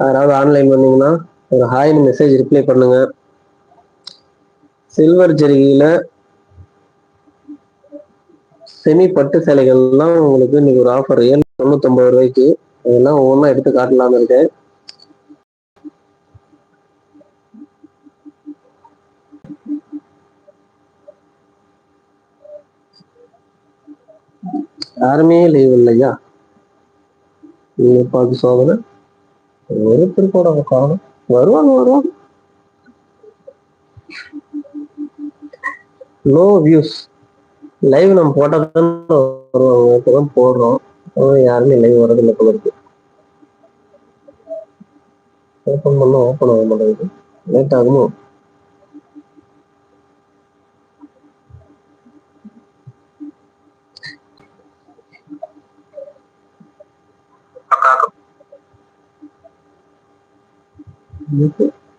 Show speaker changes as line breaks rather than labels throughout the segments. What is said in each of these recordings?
யாராவது ஆன்லைன் பண்ணீங்கன்னா ஒரு ஹாய்னு மெசேஜ் ரிப்ளை பண்ணுங்க. சில்வர் ஜெருகியில் செமி பட்டு சேலைகள்லாம் உங்களுக்கு இன்னைக்கு ஒரு ஆஃபர் ஏழு தொண்ணூத்தொன்பது ரூபாய்க்கு. அதெல்லாம் ஒவ்வொன்றா எடுத்து காட்டலாம்னு இருக்கேன். யாருமே லீவ் இல்லையா? நீங்க பார்த்து சோதனை. ஒருத்தர் கூட காணும். வருவாங்க வருவாங்க. நோ வியூஸ் லைவ் நம்ம போட்டா தான் வருவாங்க. இப்பதான் போடுறோம். யாருமே லைவ் வரதில்லை போல இருக்கு. ஓப்பன் பண்ண ஓப்பன் ஆக மாட்டேங்குது. லேட் ஆகுமோ?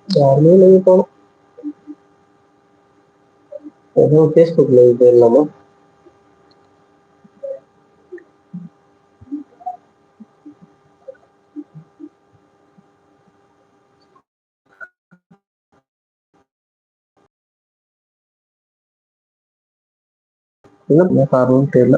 ജാർമിയിൽ ഇനി പോണം. ഏതോ ഉദ്ദേശിച്ചിട്ടില്ല ഇതെല്ലാം നമ്മൾ ഇല്ല ഞാൻ കാർബൺ ചെയ്യില്ല